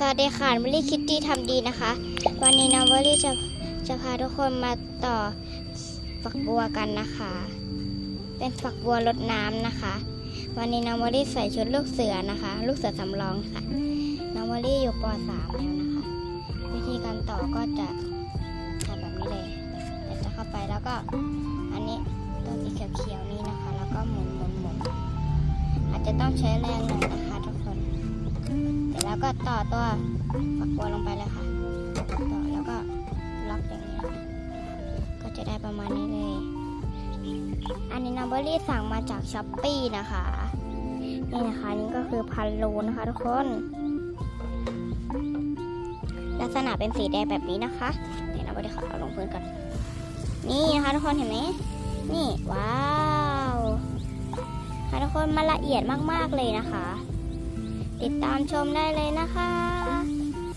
สวัสดีค่ะวอลลี่คิตตี้ทำดีนะคะ วันนี้นะวอลลี่จะจะพาทุกคนมาต่อฝักบัวกันนะคะ เป็นฝักบัวรดน้ำนะคะ วันนี้น้องวอลลี่ใส่ชุดลูกเสือนะคะ ลูกเสือสำรองค่ะ น้องวอลลี่อยู่ป .3 แล้วนะคะ วิธีการต่อก็จะทำแบบนี้เลยเดี๋ยวจะเข้าไปแล้วก็อันนี้ตัวสีเขียวๆนี้นะคะ แล้วก็หมุนหมุนหมุนอาจจะต้องใช้แรงหน่อยนะคะ แล้วก็ต่อตัวฝักบัวลงไปเลยค่ะ ต่อแล้วก็ล็อกอย่างนี้ค่ะก็จะได้ประมาณนี้เลย อันนี้นัมเบอรี่สั่งมาจากช้อปปี้นะคะนี่นะคะนี่ก็คือพันรูนะคะทุกคน ลักษณะเป็นสีแดงแบบนี้นะคะเดี๋ยวนัมเบอรี่ขอเอาลงพื้นก่อน นี่นะคะทุกคนเห็นไหมนี่ว้าวค่ะทุกคนมันละเอียดมากๆเลยนะคะ ติดตามชมได้เลยนะคะ